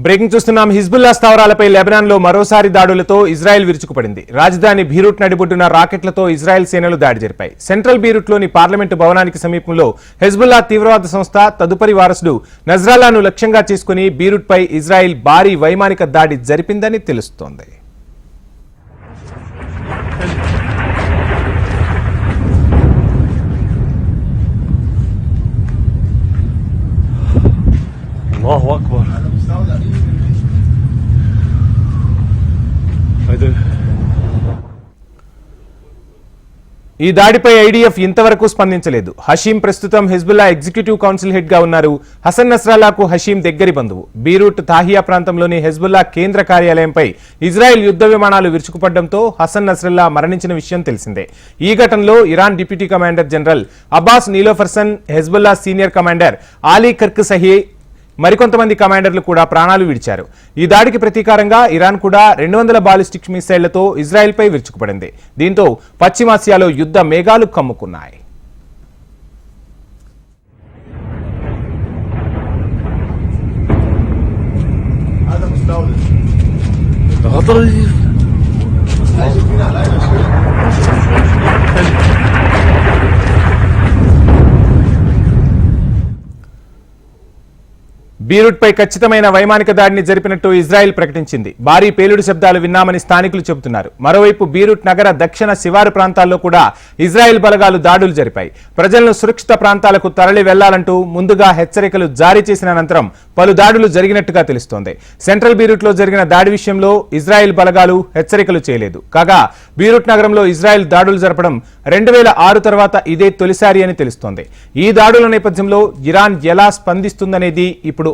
Breaking చూస్తున్నాం Hezbollah స్థావరాలపై Lebanon లో మరోసారి దాడులతో ఇజ్రాయెల్ విరుచుకుపడింది రాజధాని బీరూట్ నడిబొడ్డున రాకెట్లతో ఇజ్రాయెల్ సేనలు దాడి జరిపాయి సెంట్రల్ బీరూట్ లోని పార్లమెంటు భవనానికి సమీపంలో హెజ్బుల్లా తీవ్రవాద సంస్థ తదుపరి వారసుడు నజ్రాలాను లక్ష్యంగా చేసుకుని బీరూట్ పై ఇజ్రాయెల్ భారీ వైమానిక దాడి జరిపిందని తెలుస్తోంది الله اكبر ఈ దాడిపై ఐడీఎఫ్ ఇంతవరకు స్పందించలేదు. హషీం ప్రస్తుతం హిజ్బుల్లా ఎగ్జిక్యూటివ్ కౌన్సిల్ హెడ్గా ఉన్నారు. హసన్ నస్రాలాకు హషీం దగ్గరి బంధువు. బీరూట్ తాహియా ప్రాంతంలోని హెజ్బుల్లా కేంద్ర కార్యాలయంపై ఇజ్రాయెల్ యుద్ధ విమానాలు విరుచుకుపడడంతో హసన్ నస్రల్లా మరణించిన విషయం తెలిసిందే. ఈ ఘటనలో Iran deputy commander general Abbas Nilforoushan Hezbollah senior commander Ali Kirk సహీ మరికొంతమంది కమాండర్లు కూడా ప్రాణాలు విడిచారు. ఈ దాడికి ప్రతీకారంగా ఇరాన్ కూడా రెండు వందల బాలిస్టిక్ మిసైళ్ళతో ఇజ్రాయెల్పై విరుచుకుపడింది. దీంతో పశ్చిమాసియాలో యుద్ధ మేఘాలు కమ్ముకున్నాయి. బీరూట్పై ఖచ్చితమైన వైమానిక దాడిని జరిపినట్టు ఇజ్రాయెల్ ప్రకటించింది. భారీ పేలుడు శబ్దాలు విన్నామని స్థానికులు చెబుతున్నారు. మరోవైపు బీరూట్ నగర దక్షిణ శివారు ప్రాంతాల్లో కూడా ఇజ్రాయెల్ బలగాలు దాడులు జరిపాయి. ప్రజలను సురక్షిత ప్రాంతాలకు తరలి వెళ్ళాలంటూ ముందుగా హెచ్చరికలు జారీ చేసిన అనంతరం పలు దాడులు జరిగినట్టుగా తెలుస్తోంది. సెంట్రల్ బీరూట్లో జరిగిన దాడి విషయంలో ఇజ్రాయెల్ బలగాలు హెచ్చరికలు చేయలేదు. కాగా బీరూట్ నగరంలో ఇజ్రాయెల్ దాడులు జరపడం రెండు తర్వాత ఇదే తొలిసారి అని తెలుస్తోంది. ఈ దాడుల నేపథ్యంలో ఇరాన్ ఎలా స్పందిస్తుందనేది ఇప్పుడు